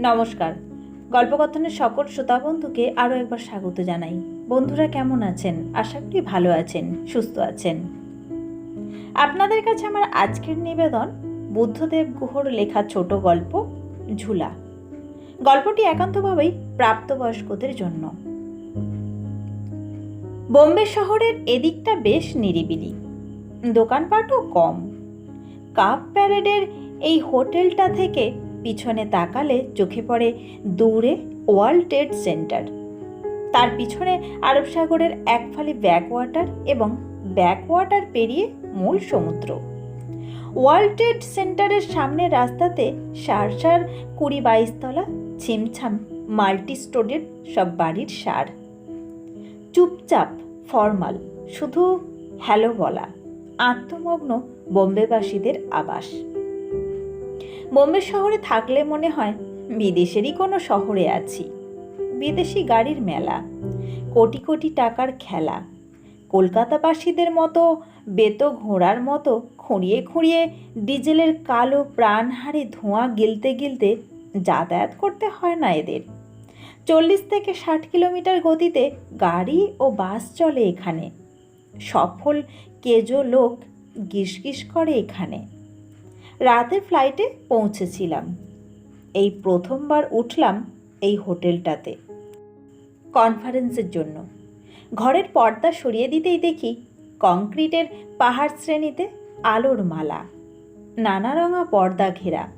নমস্কার। গল্পকথনের সকল শ্রোতা বন্ধুকে আরও একবার স্বাগত জানাই। বন্ধুরা কেমন আছেন? আশা করি ভালো আছেন, সুস্থ আছেন। আপনাদের কাছে আমার আজকের নিবেদন, বুদ্ধদেব গুহর লেখা ছোট গল্প, ঝুলা। গল্পটি একান্তভাবেই প্রাপ্তবয়স্কদের জন্য। বোম্বে শহরের এদিকটা বেশ নিরিবিলি। দোকানপাটও কম। কাপ প্যারেডের এই হোটেলটা থেকে পিছনে তাকালে চোখে পড়ে দূরে ওয়ার্ল্ড ট্রেড সেন্টার। তার পিছনে আরব সাগরের এক ফালি ব্যাকওয়াটার এবং ব্যাকওয়াটার পেরিয়ে মূল সমুদ্র। ওয়ার্ল্ড ট্রেড সেন্টারের সামনের রাস্তাতে সার সার কুড়ি বাইশতলা ছিমছাম মাল্টি স্টোরের সব বাড়ির সার। চুপচাপ, ফর্মাল, শুধু হ্যালো বলা, আত্মমগ্ন বোম্বেবাসীদের আবাস। বোম্বে শহরে থাকলে মনে হয় বিদেশেরই কোনো শহরে আছি। বিদেশি গাড়ির মেলা, কোটি কোটি টাকার খেলা, কলকাতাবাসীদের মতো বেত ঘোড়ার মতো খুঁড়িয়ে খুঁড়িয়ে ডিজেলের কালো প্রাণহারে ধোঁয়া গিলতে গিলতে যাতায়াত করতে হয় না এদের। চল্লিশ থেকে ষাট কিলোমিটার গতিতে গাড়ি ও বাস চলে এখানে। সফল কেজো লোক গিসগিস করে এখানে। রাতের ফ্লাইটে পৌঁছেছিলাম। এই প্রথমবার উঠলাম এই হোটেলটাতে। কনফারেন্সের জন্য। ঘরের পর্দা সরিয়ে দিতেই দেখি কংক্রিটের পাহাড় শ্রেণীতে আলোর মালা। নানা রঙা পর্দা ঘেরা।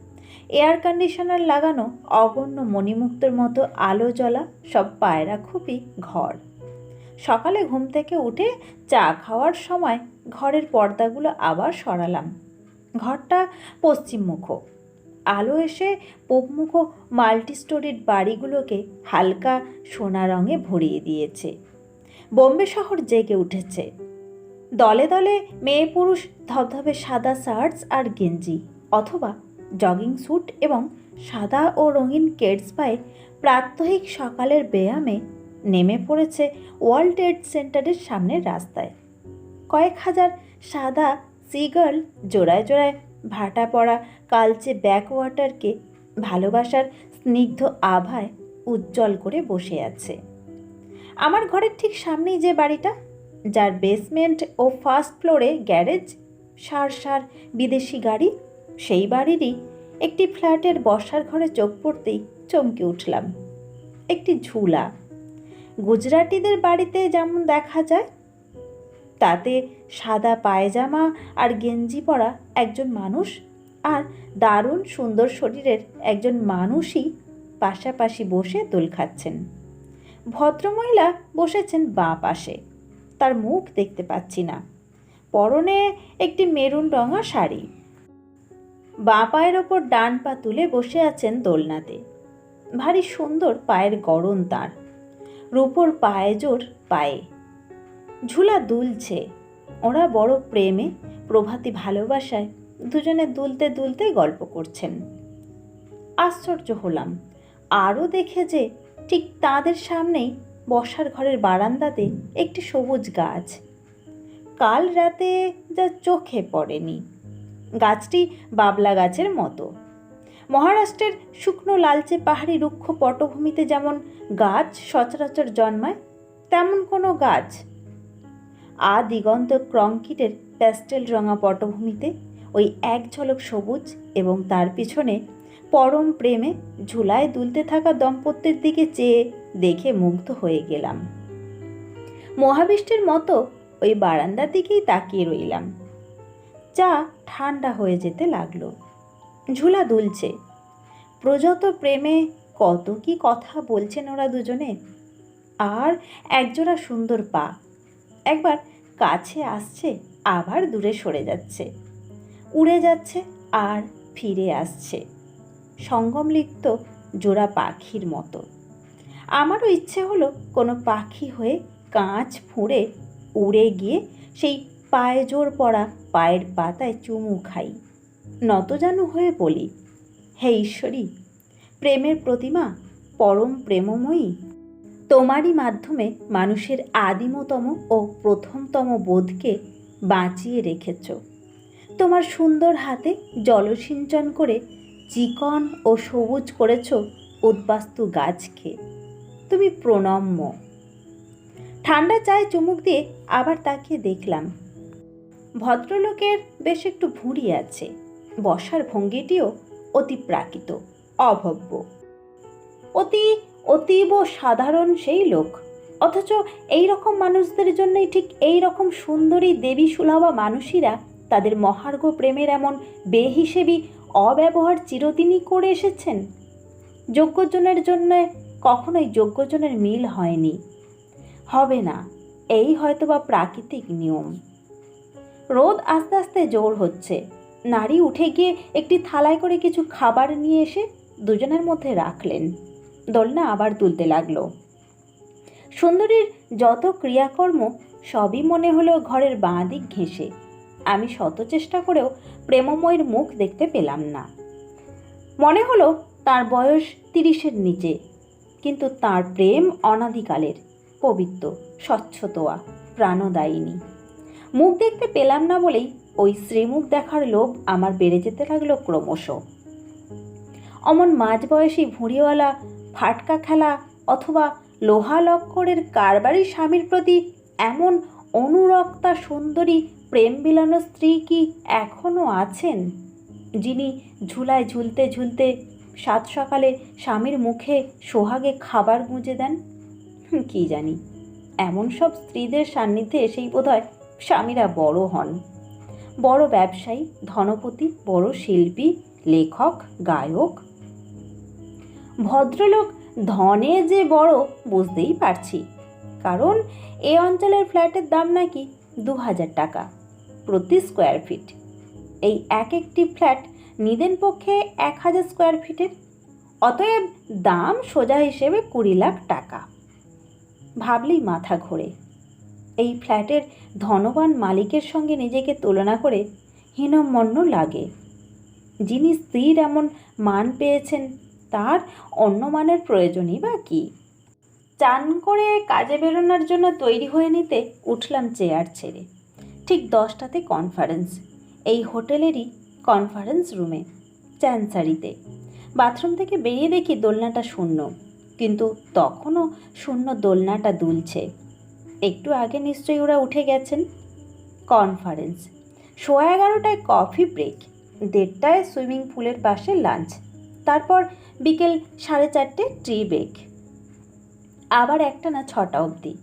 এয়ার কন্ডিশনার লাগানো অগণ্য মণিমুক্তর মতো আলো জ্বলা সব পায়রা খুবই ঘর। সকালে ঘুম থেকে উঠে চা খাওয়ার সময় ঘরের পর্দাগুলো আবার সরালাম। ঘরটা পশ্চিমমুখ। আলো এসে পূবমুখ মাল্টি স্টোরিড বাড়িগুলোকে হালকা সোনা রঙে ভরিয়ে দিয়েছে। বোম্বে শহর জেগে উঠেছে। দলে দলে মেয়ে পুরুষ, ধবধবে সাদা শার্টস আর গেঞ্জি অথবা জগিং স্যুট এবং সাদা ও রঙিন কেডস পায়ে প্রাত্যহিক সকালের ব্যায়ামে নেমে পড়েছে ওয়ার্ল্ড ট্রেড সেন্টারের সামনের রাস্তায়। কয়েক হাজার সাদা সিগার্ল জোড়ায় জোড়ায় ভাটা পড়া কালচে ব্যাকওয়াটারকে ভালোবাসার স্নিগ্ধ আভায় উজ্জ্বল করে বসে আছে। আমার ঘরের ঠিক সামনেই যে বাড়িটা, যার বেসমেন্ট ও ফার্স্ট ফ্লোরে গ্যারেজ সার সার বিদেশি গাড়ি, সেই বাড়িরই একটি ফ্ল্যাটের বসার ঘরে চোখ পড়তেই চমকে উঠলাম। একটি ঝুলা। গুজরাটিদের বাড়িতে যেমন দেখা যায় তাতে সাদা পায়জামা আর গেঞ্জি পরা একজন মানুষ আর দারুণ সুন্দর শরীরের একজন মানুষই পাশাপাশি বসে দোল খাচ্ছেন। ভদ্রমহিলা বসেছেন বাঁ পাশে। তার মুখ দেখতে পাচ্ছি না। পরনে একটি মেরুন রঙা শাড়ি। বাঁ পায়ের ওপর ডান পা তুলে বসে আছেন দোলনাতে। ভারী সুন্দর পায়ের গড়ন তার। রূপোর পায়ে জোর পায়ে। ঝুলা দুলছে। ওরা বড় প্রেমে, প্রভাতী ভালোবাসায় দুজনে দুলতে দুলতে গল্প করছেন। আশ্চর্য হলাম। আরও দেখে যে ঠিক তাদের সামনেই বসার ঘরের বারান্দাতে একটি সবুজ গাছ। কাল রাতে যা চোখে পড়েনি। গাছটি বাবলা গাছের মতো। মহারাষ্ট্রের শুকনো লালচে পাহাড়ি রুক্ষ পটভূমিতে যেমন গাছ সচরাচর জন্মায়, তেমন কোনো গাছ আ দিগন্ত ক্রংকিটের প্যাস্টেল রঙা পটভূমিতে ওই এক ঝলক সবুজ এবং তার পিছনে পরম প্রেমে ঝুলায় দুলতে থাকা দম্পতির দিকে চেয়ে দেখে মুগ্ধ হয়ে গেলাম। মহাবিষ্টের মতো ওই বারান্দার দিকেই তাকিয়ে রইলাম। চা ঠান্ডা হয়ে যেতে লাগল। ঝুলা দুলছে। প্রযত প্রেমে কত কি কথা বলছেন ওরা দুজনে? আর একজোড়া সুন্দর পা। একবার কাছে আসছে, আবার দূরে সরে যাচ্ছে। উড়ে যাচ্ছে আর ফিরে আসছে। সঙ্গম সঙ্গমলিপ্ত জোড়া পাখির মতো। আমারও ইচ্ছে হলো কোনো পাখি হয়ে কাঁচ ফুঁড়ে উড়ে গিয়ে সেই পায়ে জোর পড়া পায়ের পাতায় চুমু খাই। নত নতজানু হয়ে বলি, হে ঈশ্বরী, প্রেমের প্রতিমা পরম প্রেমময়ী তোমারই মাধ্যমে মানুষের আদিমতম ও প্রথমতম বোধকে বাঁচিয়ে রেখেছ। তোমার সুন্দর হাতে জলসিঞ্চন করে চিকন ও সবুজ করেছ উদ্বাস্তু গাছকে। তুমি প্রণম্য। ঠান্ডা চায়ে চুমুক দিয়ে আবার তাকিয়ে দেখলাম, ভদ্রলোকের বেশ একটু ভুঁড়ি আছে, বসার ভঙ্গিটিও অতি প্রাকৃত, অভব্য। অতি অতীব সাধারণ সেই লোক। অথচ এই রকম মানুষদের জন্যই ঠিক এই রকম সুন্দরী দেবী সুলভা মানুষীরা তাদের মহার্ঘ প্রেমের এমন বেহিসেবি, অব্যবহার চিরদিনই করে এসেছেন। যোগ্যজনের জন্য কখনোই যোগ্যজনের মিল হয়নি। হবে না, এই হয়তোবা প্রাকৃতিক নিয়ম। রোদ আস্তে আস্তে জোর হচ্ছে। নারী উঠে গিয়ে একটি থালায় করে কিছু খাবার নিয়ে এসে দুজনের মধ্যে রাখলেন। দোলনা আবার তুলতে লাগল। সুন্দরীর যত ক্রিয়াকর্ম সবই মনে হলো ঘরের বাঁ দিক ঘেঁষে। আমি শত চেষ্টা করেও প্রেমময়ের মুখ দেখতে পেলাম না। মনে হলো তার বয়স তিরিশের নিচে, কিন্তু তার প্রেম অনাদিকালের পবিত্র, স্বচ্ছতোয়া, প্রাণদায়িনী। মুখ দেখতে পেলাম না বলেই ওই শ্রীমুখ দেখার লোভ আমার বেড়ে যেতে লাগল ক্রমশ। অমন মাঝবয়সী ভুঁড়িওয়ালা ফাটকা খেলা অথবা লোহা লক্করের কারবারি স্বামীর প্রতি এমন অনুরক্তা সুন্দরী প্রেম বিলানো স্ত্রী কি এখনও আছেন? যিনি ঝুলায় ঝুলতে ঝুলতে সাত সকালে স্বামীর মুখে সোহাগে খাবার গুঁজে দেন? কি জানি। এমন সব স্ত্রীদের সান্নিধ্যে এসেই বোধহয় স্বামীরা বড় হন। বড় ব্যবসায়ী, ধনপতি, বড় শিল্পী, লেখক, গায়ক ভদ্রলোক ধনে যে বড় বুঝতেই পারছি, কারণ এ অঞ্চলের ফ্ল্যাটের দাম নাকি দু হাজার টাকা প্রতি স্কোয়ার ফিট এই এক একটি ফ্ল্যাট নিদেন পক্ষে এক হাজার স্কোয়ার ফিটের অতএব দাম সোজা হিসেবে কুড়ি লাখ টাকা। ভাবলেই মাথা ঘোরে। এই ফ্ল্যাটের ধনবান মালিকের সঙ্গে নিজেকে তুলনা করে হীনমন্য লাগে। যিনি স্ত্রীর এমন মান পেয়েছেন তার অন্য মানের প্রয়োজনই বা কী? চান করে কাজে বেরোনোর জন্য তৈরি হয়ে নিতে উঠলাম চেয়ার ছেড়ে। ঠিক দশটাতে কনফারেন্স এই হোটেলেরই কনফারেন্স রুমে চ্যানসারিতে বাথরুম থেকে বেরিয়ে দেখি দোলনাটা শূন্য। কিন্তু তখনও শূন্য দোলনাটা দুলছে। একটু আগে নিশ্চয়ই ওরা উঠে গেছেন। কনফারেন্স সোয়া এগারোটায় কফি ব্রেক দেড়টায় সুইমিং পুলের পাশে লাঞ্চ তারপর বিকেল সাড়ে চারটে ট্রি ব্রেক আবার একটা না ছটা অবধি।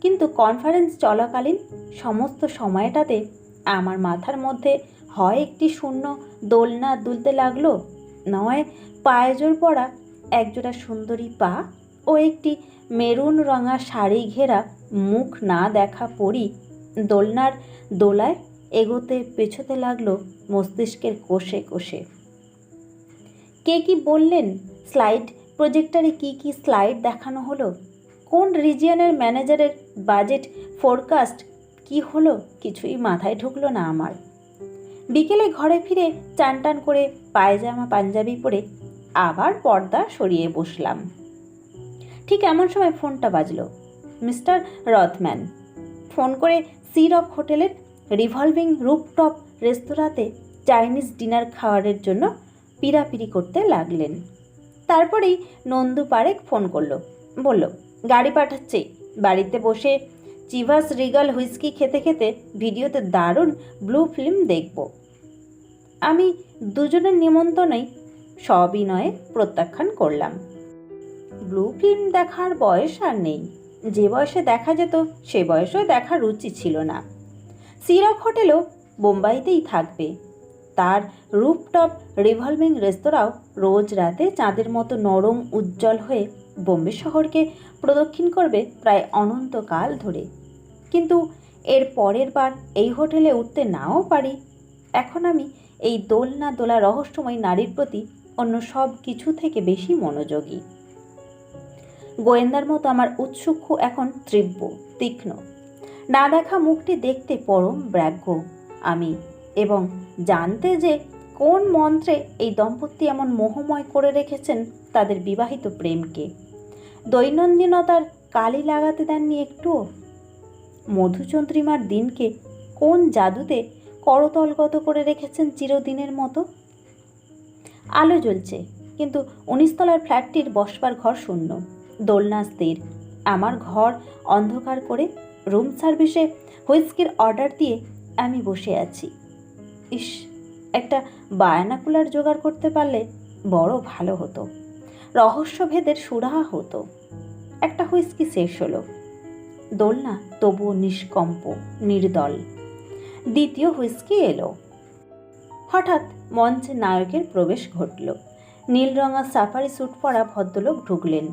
কিন্তু কনফারেন্স চলাকালীন সমস্ত সময়টাতে আমার মাথার মধ্যে হয় একটি শূন্য দোলনা দুলতে লাগল, নয় পায়েজোর পরা একজোড়া সুন্দরী পা ও একটি মেরুন রঙা শাড়ি ঘেরা মুখ না দেখা পরি দোলনার দোলায় এগোতে পেছোতে লাগল মস্তিষ্কের কোষে কোষে। কে কি বললেন? স্লাইড, প্রজেক্টরে কি কি স্লাইড দেখানো হলো? কোন রিজিয়নের ম্যানেজারের বাজেট ফোরকাস্ট কি হলো? কিছুই মাথায় ঢুকলো না আমার। বিকেলে ঘরে ফিরে চান টান করে পায়জামা পাঞ্জাবি পরে আবার পর্দা সরিয়ে বসলাম। ঠিক এমন সময় ফোনটা বাজলো। মিস্টার রথম্যান ফোন করে সিরক হোটেলের রিভলভিং রুপটপ রেস্তোরাঁতে চাইনিজ ডিনার খাওয়ারের জন্য পিরাপিরি করতে লাগলেন। তারপরেই নন্দু পারেক ফোন করল। বলল, গাড়ি পাঠাচ্ছে। বাড়িতে বসে চিভাস রিগাল হুইস্কি খেতে খেতে ভিডিওতে দারুণ ব্লু ফিল্ম দেখব। আমি দুজনের নিমন্ত্রণেই সবিনয়ে প্রত্যাখ্যান করলাম। ব্লু ফিল্ম দেখার বয়স আর নেই। যে বয়সে দেখা যেত, সে বয়সেও দেখার রুচি ছিল না। সিরক হোটেলও বোম্বাইতেই থাকবে। তার রুপটপ রিভলভিং রেস্তোরাঁও রোজ রাতে চাঁদের মতো নরম, উজ্জ্বল হয়ে বোম্বে শহরকে প্রদক্ষিণ করবে প্রায় অনন্তকাল ধরে। কিন্তু এর পরের বার এই হোটেলে উঠতে নাও পারি। এখন আমি এই দোলনা দোলা রহস্যময় নারীর প্রতি অন্য সব কিছু থেকে বেশি মনোযোগী। গোয়েন্দার মতো আমার উৎসুক্ষ এখন তীব্র, তীক্ষ্ণ। না দেখা মুখটি দেখতে পরম ব্রাগ্য আমি এবং জানতে যে কোন মন্ত্রে এই দম্পতি এমন মোহময় করে রেখেছেন তাদের বিবাহিত প্রেমকে। দৈনন্দিনতার কালি লাগাতে দেননি একটুও। মধুচন্দ্রিমার দিনকে কোন জাদুতে করতলগত করে রেখেছেন চিরদিনের মতো? আলো জ্বলছে, কিন্তু উনিশতলার ফ্ল্যাটটির বসবার ঘর শূন্য। দোলনা স্থির। আমার ঘর অন্ধকার করে রুম সার্ভিসে হুইস্কির অর্ডার দিয়ে আমি বসে আছি। ইস, একটা বায়নাকুলার জোগাড় করতে পারলে বড় ভালো হতো। রহস্যভেদের সুরাহা হতো। একটা হুইস্কি শেষ হলো। দোলনা তবুও নিষ্কম্প, নির্দল। দ্বিতীয় হুইস্কি এলো। হঠাৎ মঞ্চে নায়কের প্রবেশ ঘটল। নীলরঙা সাফারি স্যুট পরা ভদ্রলোক ঢুকলেন।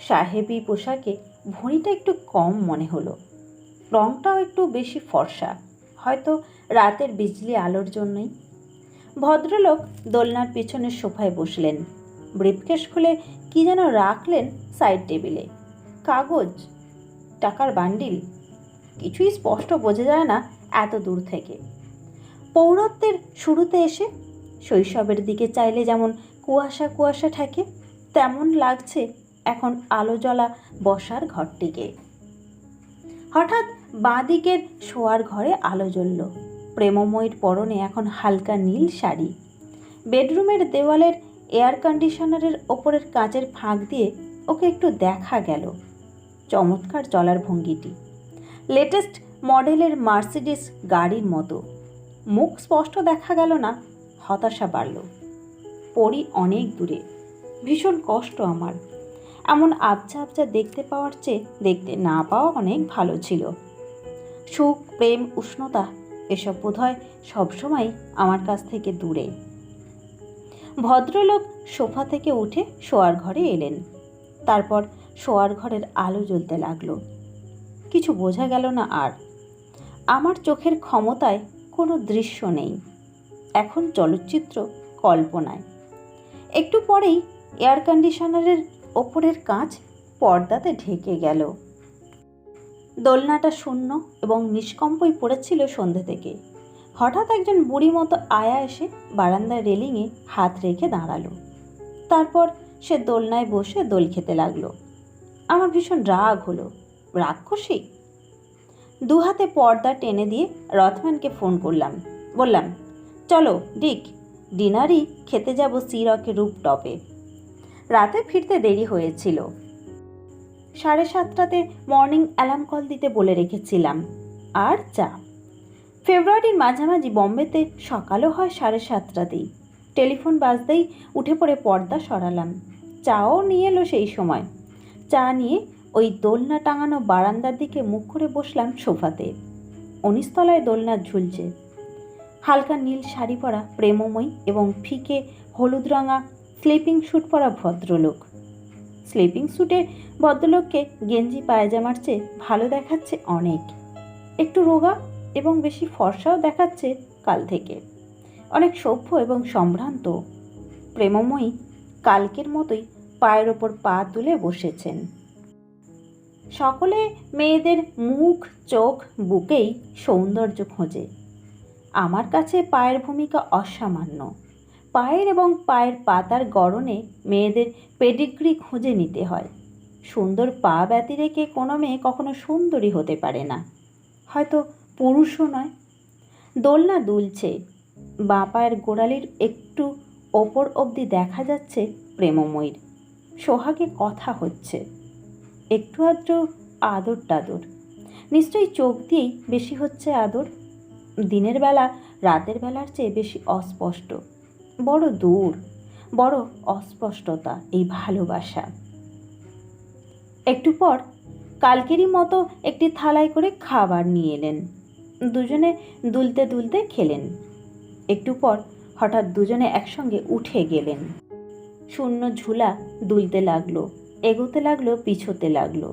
সাহেবি পোশাকে ভুঁড়িটা একটু কম মনে হলো। রংটাও একটু বেশি ফর্সা, হয়তো রাতের বিজলি আলোর জন্যই। ভদ্রলোক দোলনার পিছনের সোফায় বসলেন। ব্রিফকেস খুলে কি যেন রাখলেন সাইড টেবিলে। কাগজ, টাকার বান্ডিল, কিছুই স্পষ্ট বোঝা যায় না এত দূর থেকে। পৌরত্বের শুরুতে এসে শৈশবের দিকে চাইলে যেমন কুয়াশা কুয়াশা ঠেকে, তেমন লাগছে এখন আলো জ্বলা বসার ঘরটিকে। হঠাৎ বাঁ দিকের শোয়ার ঘরে আলো জ্বলল। প্রেমময়ীর পরনে এখন হালকা নীল শাড়ি। বেডরুমের দেওয়ালের এয়ার কন্ডিশনারের ওপরের কাঁচের ফাঁক দিয়ে ওকে একটু দেখা গেল। চমৎকার চলার ভঙ্গিটি। লেটেস্ট মডেলের মার্সিডিস গাড়ির মতো। মুখ স্পষ্ট দেখা গেল না, হতাশা বাড়ল। পড়ি অনেক দূরে। ভীষণ কষ্ট আমার। এমন আবজা আবজা দেখতে পাওয়ার চেয়ে দেখতে না পাওয়া অনেক ভালো ছিল। সুখ, প্রেম, উষ্ণতা এসব বোধহয় সবসময় আমার কাছ থেকে দূরে। ভদ্রলোক সোফা থেকে উঠে শোয়ার ঘরে এলেন। তারপর শোয়ার ঘরের আলো জ্বলতে লাগল। কিছু বোঝা গেল না আর। আমার চোখের ক্ষমতায় কোনো দৃশ্য নেই। এখন চলচ্চিত্র কল্পনায়। একটু পরেই এয়ার কন্ডিশনারের ওপরের কাঁচ পর্দাতে ঢেকে গেল। দোলনাটা শূন্য এবং নিষ্কম্পই পড়েছিল সন্ধে থেকে। হঠাৎ একজন বুড়ি মতো আয়া এসে বারান্দার রেলিংয়ে হাত রেখে দাঁড়াল। তারপর সে দোলনায় বসে দোল খেতে লাগল। আমার ভীষণ রাগ হলো। রাক্ষসী? দু হাতে পর্দা টেনে দিয়ে রথম্যানকে ফোন করলাম। বললাম, চলো, ডিক, ডিনারই খেতে যাব সিরকে রূপ টপে রাতে ফিরতে দেরি হয়েছিল। সাড়ে সাতটাতে মর্নিং অ্যালার্ম কল দিতে বলে রেখেছিলাম। আর চা ফেব্রুয়ারির মাঝামাঝি বম্বেতে সকালও হয় সাড়ে সাতটাতেই। টেলিফোন বাজতেই উঠে পড়ে পর্দা সরালাম। চাও নিয়ে এলো সেই সময়। চা নিয়ে ওই দোলনা টাঙানো বারান্দার দিকে মুখ করে বসলাম সোফাতে। অনিস্তলায় দোলনা ঝুলছে। হালকা নীল শাড়ি পরা প্রেমময়ী এবং ফিকে হলুদ রঙা স্লিপিং স্যুট পরা ভদ্রলোক। স্লিপিং স্যুটে ভদ্রলোককে গেঞ্জি, পায়জামার চেয়ে ভালো দেখাচ্ছে অনেক। একটু রোগা এবং বেশি ফর্সাও দেখাচ্ছে কাল থেকে। অনেক সভ্য এবং সম্ভ্রান্ত। প্রেমময়ী কালকের মতোই পায়ের ওপর পা তুলে বসেছেন। সকলে মেয়েদের মুখ, চোখ, বুকেই সৌন্দর্য খোঁজে। আমার কাছে পায়ের ভূমিকা অসামান্য। পায়ের এবং পায়ের পাতার গড়নে মেয়েদের পেডিগ্রি খুঁজে নিতে হয়। সুন্দর পা ব্যতি রেখে কোনো মেয়ে কখনো সুন্দরী হতে পারে না। হয়তো পুরুষও নয়। দোলনা দুলছে। বাঁ পায়ের গোড়ালির একটু ওপর অবধি দেখা যাচ্ছে প্রেমময়ীর। সোহাগে কথা হচ্ছে। একটু আধটু আদর টাদর। নিশ্চয়ই চোখ দিয়েই বেশি হচ্ছে আদর। দিনের বেলা রাতের বেলার চেয়ে বেশি অস্পষ্ট। বড় দূর, বড় অস্পষ্টতা এই ভালোবাসা। একটু পর কালকেরই মতো একটি থালায় করে খাবার নিয়ে এলেন। দুজনে দুলতে দুলতে খেলেন। একটু পর হঠাৎ দুজনে একসঙ্গে উঠে গেলেন। শূন্য ঝুলা দুলতে লাগল, এগোতে লাগল, পিছোতে লাগল।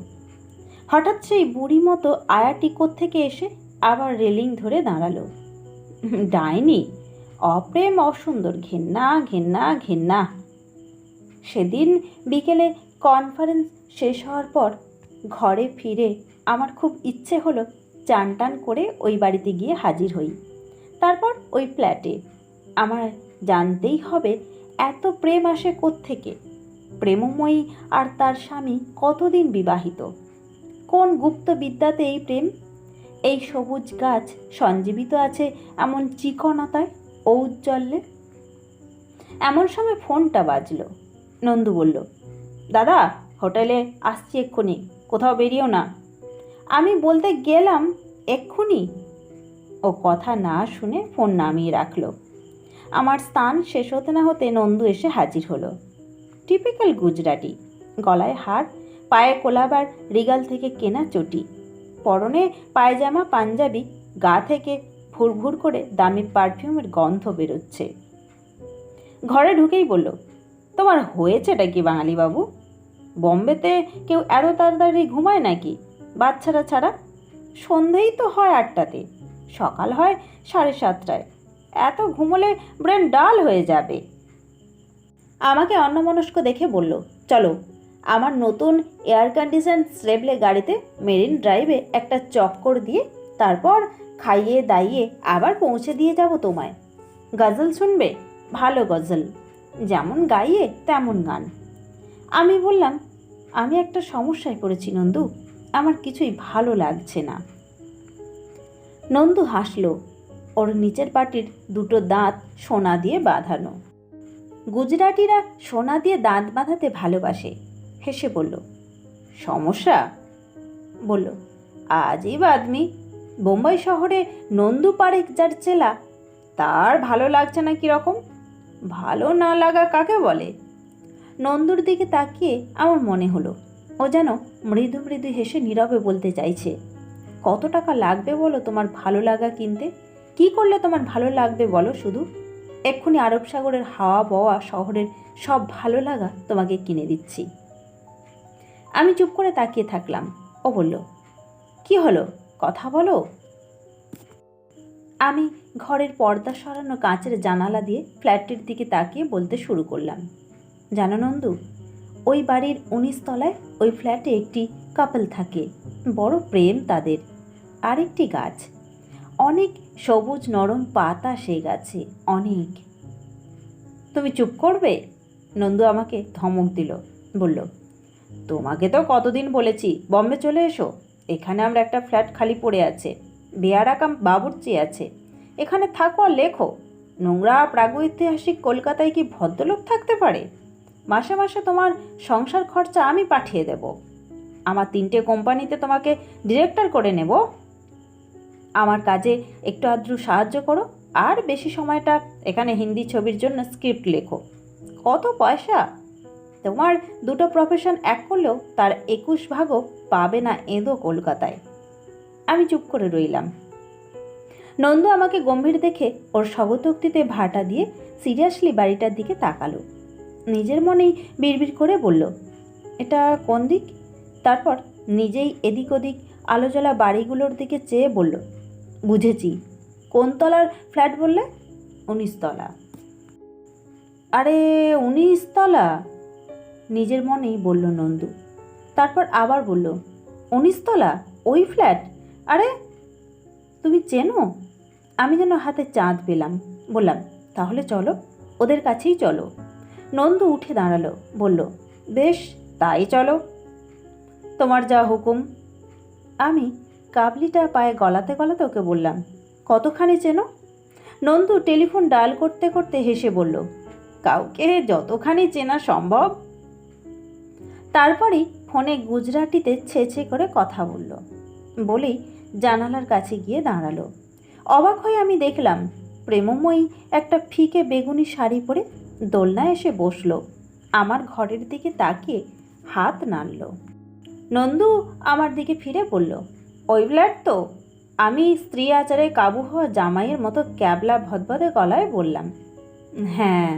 হঠাৎ সেই বুড়ি মতো আয়াটি থেকে এসে আবার রেলিং ধরে দাঁড়াল। ডাইনি? অপ্রেম অসুন্দর, ঘেন্না ঘেন্না ঘেন্না। সেদিন বিকেলে কনফারেন্স শেষ হওয়ার পর ঘরে ফিরে আমার খুব ইচ্ছে হলো চান টান করে ওই বাড়িতে গিয়ে হাজির হই। তারপর ওই ফ্ল্যাটে আমার জানতেই হবে এত প্রেম আসে থেকে প্রেমময়ী আর তার স্বামী কতদিন বিবাহিত? কোন গুপ্ত বিদ্যাতে এই প্রেম? এই সবুজ গাছ সঞ্জীবিত আছে এমন চিকনতায় ঔজ্জ্বল্যে। এমন সময় ফোনটা বাজলো। নন্দু বলল, দাদা, হোটেলে আসছি এক্ষুনি, কোথাও বেরিয়েও না। আমি বলতে গেলাম, এক্ষুনি? ও কথা না শুনে ফোন নামিয়ে রাখল। আমার স্থান শেষ হতে না হতে নন্দু এসে হাজির হলো। টিপিক্যাল গুজরাটি, গলায় হার, পায়ে কোলাবার রিগাল থেকে কেনা চটি, পরনে পায়জামা, পাঞ্জাবি, গা থেকে ভুরভুর করে দামি পারফিউমের গন্ধ বেরোচ্ছে। ঘরে ঢুকেই বলল, তোমার হয়েছেটা কি বাঙালি বাবু? বম্বেতে কেউ এত তাড়াতাড়ি ঘুমায় নাকি? বাচ্চারা ছাড়া? সন্ধেই তো হয় আটটাতে, সকাল হয় সাড়ে সাতটায়। এত ঘুমোলে ব্রেন ডাল হয়ে যাবে। আমাকে অন্যমনস্ক দেখে বলল, চলো, আমার নতুন এয়ার কন্ডিশন স্লেবলে গাড়িতে মেরিন ড্রাইভে একটা চক্কর দিয়ে তারপর খাইয়ে দাইয়ে আবার পৌঁছে দিয়ে যাব তোমায়। গজল শুনবে? ভালো গজল। যেমন গাইয়ে, তেমন গান। আমি বললাম, আমি একটা সমস্যায় পড়েছি নন্দু, আমার কিছুই ভালো লাগছে না। নন্দু হাসলো, ওর নিচের পাটির দুটো দাঁত সোনা দিয়ে বাঁধানো। গুজরাটিরা সোনা দিয়ে দাঁত বাঁধাতে ভালোবাসে, হেসে বলল, সমস্যা? বলল, আজই আদমি বোম্বাই শহরে নন্দু পারেক যার চেলা, তার ভালো লাগছে না কীরকম? ভালো না লাগা কাকে বলে? নন্দুর দিকে তাকিয়ে আমার মনে হলো, ও যেন মৃদু মৃদু হেসে নীরবে বলতে চাইছে, কত টাকা লাগবে বলো তোমার ভালো লাগা কিনতে? কি করলে তোমার ভালো লাগবে বলো শুধু? এক্ষুনি আরব সাগরের হাওয়া বওয়া শহরের সব ভালো লাগা তোমাকে কিনে দিচ্ছি। আমি চুপ করে তাকিয়ে থাকলাম, ও বলল, কি হলো? কথা বলো। আমি ঘরের পর্দা সরানো কাঁচের জানালা দিয়ে ফ্ল্যাটটির দিকে তাকিয়ে বলতে শুরু করলাম। জানো নন্দু, ওই বাড়ির উনিশ তলায় ওই ফ্ল্যাটে একটি কাপল থাকে। বড় প্রেম তাদের। আরেকটি গাছ। অনেক সবুজ নরম পাতা সেই গাছে। অনেক। তুমি চুপ করবে? নন্দু আমাকে ধমক দিল, বলল, তোমাকে তো কতদিন বলেছি, বম্বে চলে এসো। এখানে আমরা একটা ফ্ল্যাট খালি পড়ে আছে। বেয়ারাকাম বাবুর্চি আছে। এখানে থাকো আর লেখো। নোংরা প্রাগৈতিহাসিক কলকাতায় কি ভদ্রলোক থাকতে পারে? মাসে মাসে তোমার সংসার খরচা আমি পাঠিয়ে দেব। আমার তিনটে কোম্পানিতে তোমাকে ডিরেক্টর করে নেব। আমার কাজে একটু আদ্রু সাহায্য করো। আর বেশি সময়টা এখানে হিন্দি ছবির জন্য স্ক্রিপ্ট লেখো। কত পয়সা? তোমার দুটো প্রফেশন এক করলেও তার একুশ ভাগও পাবে না এঁদো কলকাতায়। আমি চুপ করে রইলাম। নন্দু আমাকে গম্ভীর দেখে ওর স্বগতোক্তিতে ভাটা দিয়ে সিরিয়াসলি বাড়িটার দিকে তাকালো। নিজের মনেই বিড়বিড় করে বলল, এটা কোন দিক? তারপর নিজেই এদিক ওদিক আলোজলা বাড়িগুলোর দিকে চেয়ে বলল, বুঝেছি। কোন তলার ফ্ল্যাট বললে? উনিশতলা। আরে, উনিশতলা? নিজের মনেই বলল নন্দু। তারপর আবার বলল উনিশ তলা ওই ফ্ল্যাট? আরে, তুমি চেনো? আমি যেন হাতে চাঁদ পেলাম। বললাম, তাহলে চলো, ওদের কাছেই চলো। নন্দু উঠে দাঁড়াল, বলল, বেশ, তাই চলো। তোমার যা হুকুম। আমি কাবলিটা পায়ে গলাতে গলাতে ওকে বললাম, কতখানি চেনো? নন্দু টেলিফোন ডায়াল করতে করতে হেসে বলল, কাউকে যতখানি চেনা সম্ভব। তারপরেই ফোনে গুজরাটিতে ছেছে করে কথা বলল। বলেই জানালার কাছে গিয়ে দাঁড়াল। অবাক হয়ে আমি দেখলাম, প্রেমময়ী একটা ফিকে বেগুনি শাড়ি পরে দোলনায় এসে বসল। আমার ঘরের দিকে তাকিয়ে হাত নাড়ল। নন্দু আমার দিকে ফিরে বলল, ওই ফ্ল্যাট তো। আমি স্ত্রী আচারে কাবু হওয়া জামাইয়ের মতো ক্যাবলা ভদভদে গলায় বললাম হ্যাঁ।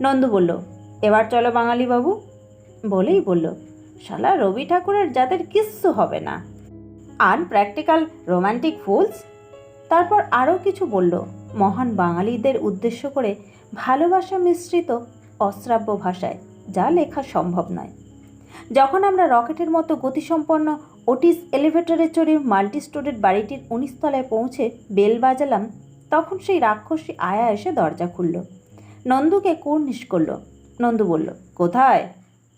নন্দু বলল, এবার চলো বাঙালি বাবু। বলেই বলল শালা রবি ঠাকুরের যাদের কিচ্ছু হবে না। আনপ্র্যাকটিক্যাল রোমান্টিক ফুলস তারপর আরও কিছু বলল মহান বাঙালিদের উদ্দেশ্য করে ভালোবাসা মিশ্রিত অশ্রাব্য ভাষায়, যা লেখা সম্ভব নয়। যখন আমরা রকেটের মতো গতিসম্পন্ন ওটিস এলিভেটরে চড়ে মাল্টি স্টোরেড বাড়িটির উনিশ তলায় পৌঁছে বেল বাজালাম, তখন সেই রাক্ষসী আয়া এসে দরজা খুলল। নন্দুকে কুর্নিশ করল। নন্দু বলল, কোথায়?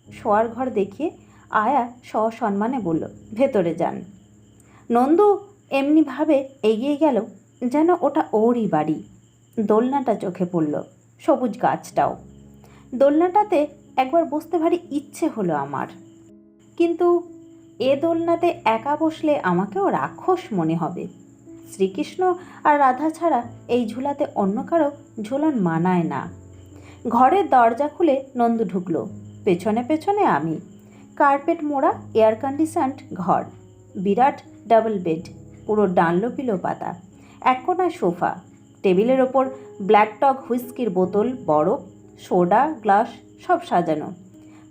শোয়ার ঘর দেখিয়ে আয়া সসম্মানে বলল, ভেতরে যান। নন্দু এমনিভাবে এগিয়ে গেল, যেন ওটা ওরই বাড়ি। দোলনাটা চোখে পড়ল, সবুজ গাছটাও। দোলনাটাতে একবার বসতে ভারী ইচ্ছে হলো আমার। কিন্তু এ দোলনাতে একা বসলে আমাকেও রাক্ষস মনে হবে। শ্রীকৃষ্ণ আর রাধা ছাড়া এই ঝুলাতে অন্য কারও ঝুলন মানায় না। ঘরের দরজা খুলে নন্দু ঢুকলো, পেছনে পেছনে আমি। কার্পেট মোড়া, এয়ার কন্ডিশনড ঘর। বিরাট ডাবল বেড, পুরো ডানলো পিলো পাতা। এক কোনায় সোফা। টেবিলের ওপর ব্ল্যাক টক হুইস্কির বোতল বরফ সোডা, গ্লাস, সব সাজানো।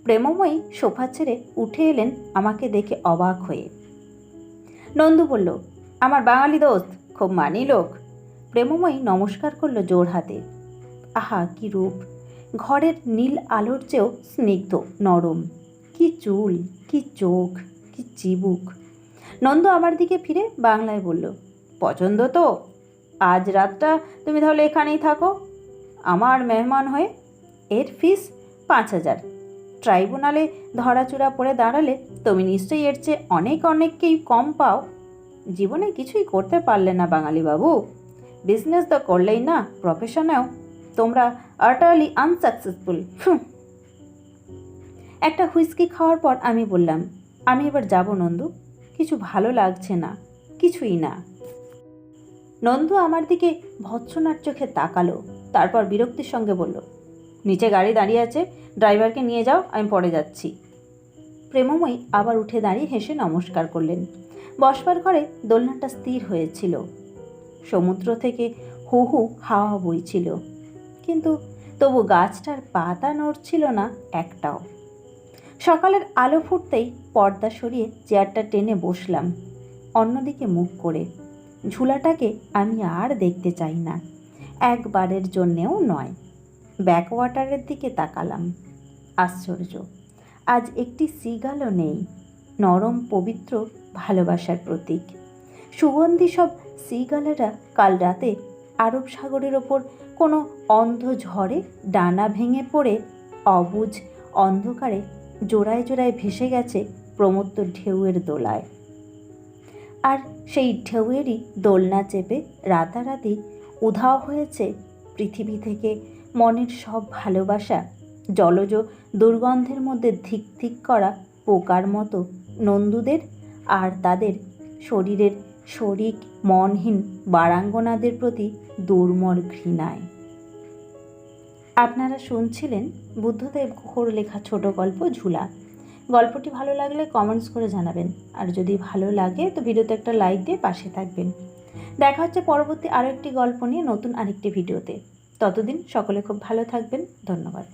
প্রেমময়ী সোফা ছেড়ে উঠে এলেন আমাকে দেখে অবাক হয়ে। নন্দু বলল, আমার বাঙালি দোস্ত, খুব মানি লোক। প্রেমময়ী নমস্কার করল জোর হাতে। আহা, কি রূপ! ঘরের নীল আলোর চেয়েও স্নিগ্ধ, নরম। কি চুল, কি চোখ, কি চিবুক। নন্দ আমার দিকে ফিরে বাংলায় বলল, পছন্দ তো? আজ রাতটা তুমি তাহলে এখানেই থাকো। আমার মেহমান হয়ে এর ফিস পাঁচ হাজার। ট্রাইব্যুনালে ধরাচূড়া পড়ে দাঁড়ালে তুমি নিশ্চয়ই এর চেয়ে অনেক অনেককেই কম পাও। জীবনে কিছুই করতে পারলে না বাঙালি বাবু। বিজনেস তো করলেই না প্রফেশনেও তোমরা আর্টারলি আনসাকসেসফুল একটা হুইস্কি খাওয়ার পর আমি বললাম, আমি এবার যাব নন্দু, কিছু ভালো লাগছে না, কিছুই না। নন্দু আমার দিকে ভৎসনার চোখে তাকালো, তারপর বিরক্তির সঙ্গে বলল, নিচে গাড়ি দাঁড়িয়ে আছে, ড্রাইভারকে নিয়ে যাও, আমি পরে যাচ্ছি। প্রেমময়ী আবার উঠে দাঁড়িয়ে হেসে নমস্কার করলেন। বসবার ঘরে দোলনাটা স্থির হয়েছিল। সমুদ্র থেকে হু হু হাওয়া বইছিল। কিন্তু তবু গাছটার পাতা নড়ছিল না একটাও। সকালের আলো ফুটতেই পর্দা সরিয়ে চেয়ারটা টেনে বসলাম। অন্যদিকে মুখ করে। ঝুলাটাকে আমি আর দেখতে চাই না। একবারের জন্যেও নয়। ব্যাকওয়াটারের দিকে তাকালাম। আশ্চর্য। আজ একটি সিগালও নেই। নরম, পবিত্র, ভালোবাসার প্রতীক। সুগন্ধি সব সিগালেরা কাল রাতে আরব সাগরের ওপর কোনো অন্ধ ঝড়ে ডানা ভেঙে পড়ে অবুঝ অন্ধকারে জোড়ায় জোড়ায় ভেসে গেছে প্রমত্ত ঢেউয়ের দোলায়। আর সেই ঢেউয়েরই দোলনা চেপে রাতারাতি উধাও হয়েছে পৃথিবী থেকে মনের সব ভালোবাসা, জলজ দুর্গন্ধের মধ্যে ধিক ধিক করা পোকার মতো নন্দুদের আর তাদের শরীরের শরিক মনহীন বারাঙ্গনাদের প্রতি দুর্মর ঘৃণায়। আপনারা শুনছিলেন বুদ্ধদেব ঘোর লেখা ছোট গল্প ঝুলা। গল্পটি ভালো লাগলে কমেন্টস করে জানাবেন। আর যদি ভালো লাগে তো ভিডিওতে একটা লাইক দিয়ে পাশে থাকবেন। দেখা হচ্ছে পরবর্তী আরও একটি গল্প নিয়ে নতুন আরেকটি ভিডিওতে। ততদিন সকলে খুব ভালো থাকবেন। ধন্যবাদ।